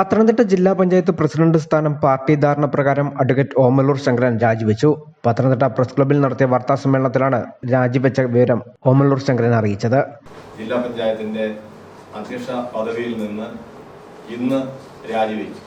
പത്തനംതിട്ട ജില്ലാ പഞ്ചായത്ത് പ്രസിഡന്റ് സ്ഥാനം പാർട്ടി ധാരണ പ്രകാരം അഡ്വക്കേറ്റ് ഓമലൂർ ശങ്കരൻ രാജിവെച്ചു. പത്തനംതിട്ട പ്രസ് ക്ലബിൽ നടത്തിയ വാർത്താ സമ്മേളനത്തിലാണ് രാജിവെച്ച വിവരം ഓമലൂർ ശങ്കരൻ അറിയിച്ചത്. ജില്ലാ പഞ്ചായത്തിന്റെ അധ്യക്ഷ പദവിയിൽ നിന്ന് ഇന്ന് രാജിവെച്ചു.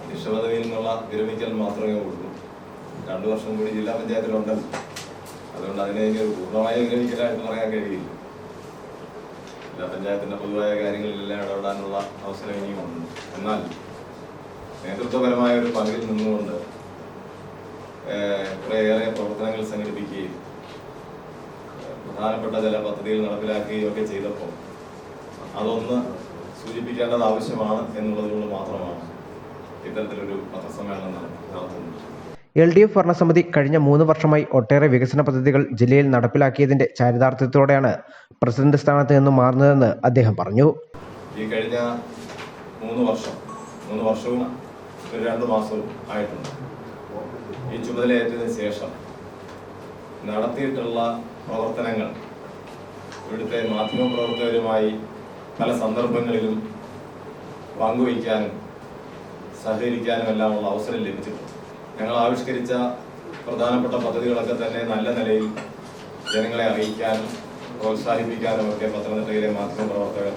അധ്യക്ഷ പദവിയിൽ നിന്നുള്ള വിരമിക്കൽ മാത്രമേ ഉള്ളൂ. രണ്ടു വർഷം കൂടി ജില്ലാ പഞ്ചായത്തിലുണ്ടല്ലോ. അതുകൊണ്ട് അതിനെ പൂർണമായ വിരമിക്കലായിട്ട് പറയാൻ കഴിയില്ല. ജില്ലാ പൊതുവായ കാര്യങ്ങളിലെല്ലാം ഇടപെടാനുള്ള അവസരം ഇനിയും ഉണ്ട് എന്നാൽ നേതൃത്വപരമായ ഒരു പങ്കിൽ നിന്നുകൊണ്ട് കുറേയേറെ പ്രവർത്തനങ്ങൾ സംഘടിപ്പിക്കുകയും പ്രധാനപ്പെട്ട ചില പദ്ധതികൾ നടപ്പിലാക്കുകയും ഒക്കെ ചെയ്തപ്പോൾ അതൊന്ന് സൂചിപ്പിക്കേണ്ടത് ആവശ്യമാണ് എന്നുള്ളതുകൊണ്ട് മാത്രമാണ് ഇത്തരത്തിലൊരു പത്രസമ്മേളനം നട- നടത്തുന്നത്. എൽ ഡി എഫ് ഭരണസമിതി കഴിഞ്ഞ മൂന്ന് വർഷമായി ഒട്ടേറെ വികസന പദ്ധതികൾ ജില്ലയിൽ നടപ്പിലാക്കിയതിന്റെ ചാരിതാർത്ഥ്യത്തോടെയാണ് പ്രസിഡന്റ് സ്ഥാനത്ത് നിന്ന് മാറുന്നതെന്ന് അദ്ദേഹം പറഞ്ഞു. ഈ കഴിഞ്ഞ മൂന്ന് വർഷം മൂന്ന് വർഷവും രണ്ട് മാസവും ആയിട്ടുണ്ട്. ഈ ചുമതലയേറ്റതിന് ശേഷം നടത്തിയിട്ടുള്ള പ്രവർത്തനങ്ങൾ ഇവിടുത്തെ മാധ്യമപ്രവർത്തകരുമായി പല സന്ദർഭങ്ങളിലും പങ്കുവയ്ക്കാനും സഹകരിക്കാനും എല്ലാമുള്ള അവസരം ലഭിച്ചിട്ടുണ്ട്. ഞങ്ങൾ ആവിഷ്കരിച്ച പ്രധാനപ്പെട്ട പദ്ധതികളൊക്കെ തന്നെ നല്ല നിലയിൽ ജനങ്ങളെ അറിയിക്കാനും പ്രോത്സാഹിപ്പിക്കാനും ഒക്കെ പത്തനംതിട്ടയിലെ മാധ്യമപ്രവർത്തകർ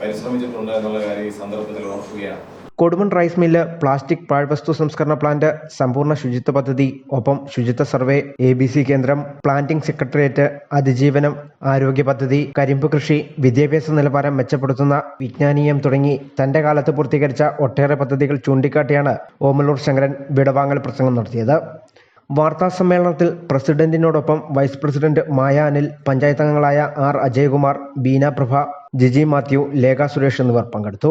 പരിശ്രമിച്ചിട്ടുണ്ട് എന്നുള്ള കാര്യം ഈ സന്ദർഭത്തിൽ ഓർക്കുകയാണ്. കൊടുമൺ റൈസ് മില്ല് പ്ലാസ്റ്റിക് പാഴ്വസ്തു സംസ്കരണ പ്ലാന്റ് സമ്പൂർണ ശുചിത്വ പദ്ധതി ഒപ്പം ശുചിത്വ സർവേ എ ബി സി കേന്ദ്രം പ്ലാന്റിംഗ് സെക്രട്ടേറിയറ്റ് അതിജീവനം ആരോഗ്യ പദ്ധതി കരിമ്പ് കൃഷി വിദ്യാഭ്യാസ നിലവാരം മെച്ചപ്പെടുത്തുന്ന വിജ്ഞാനീയം തുടങ്ങി തന്റെ കാലത്ത് പൂർത്തീകരിച്ച ഒട്ടേറെ പദ്ധതികൾ ചൂണ്ടിക്കാട്ടിയാണ് ഓമലൂർ ശങ്കരൻ വിടവാങ്ങൽ പ്രസംഗം നടത്തിയത്. വാർത്താ സമ്മേളനത്തിൽ പ്രസിഡന്റിനോടൊപ്പം വൈസ് പ്രസിഡന്റ് മായ അനിൽ പഞ്ചായത്ത് അംഗങ്ങളായ ആർ അജയകുമാർ ബീന പ്രഭ ജിജി മാത്യു ലേഖ സുരേഷ് എന്നിവർ പങ്കെടുത്തു.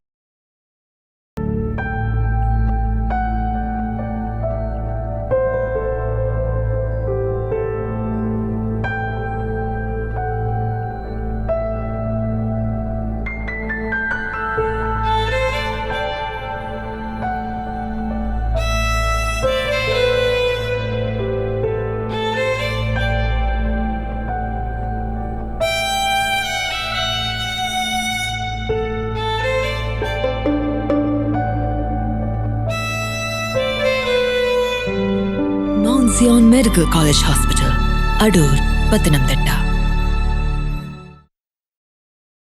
Cyan medical college hospital Adoor Pathanamthitta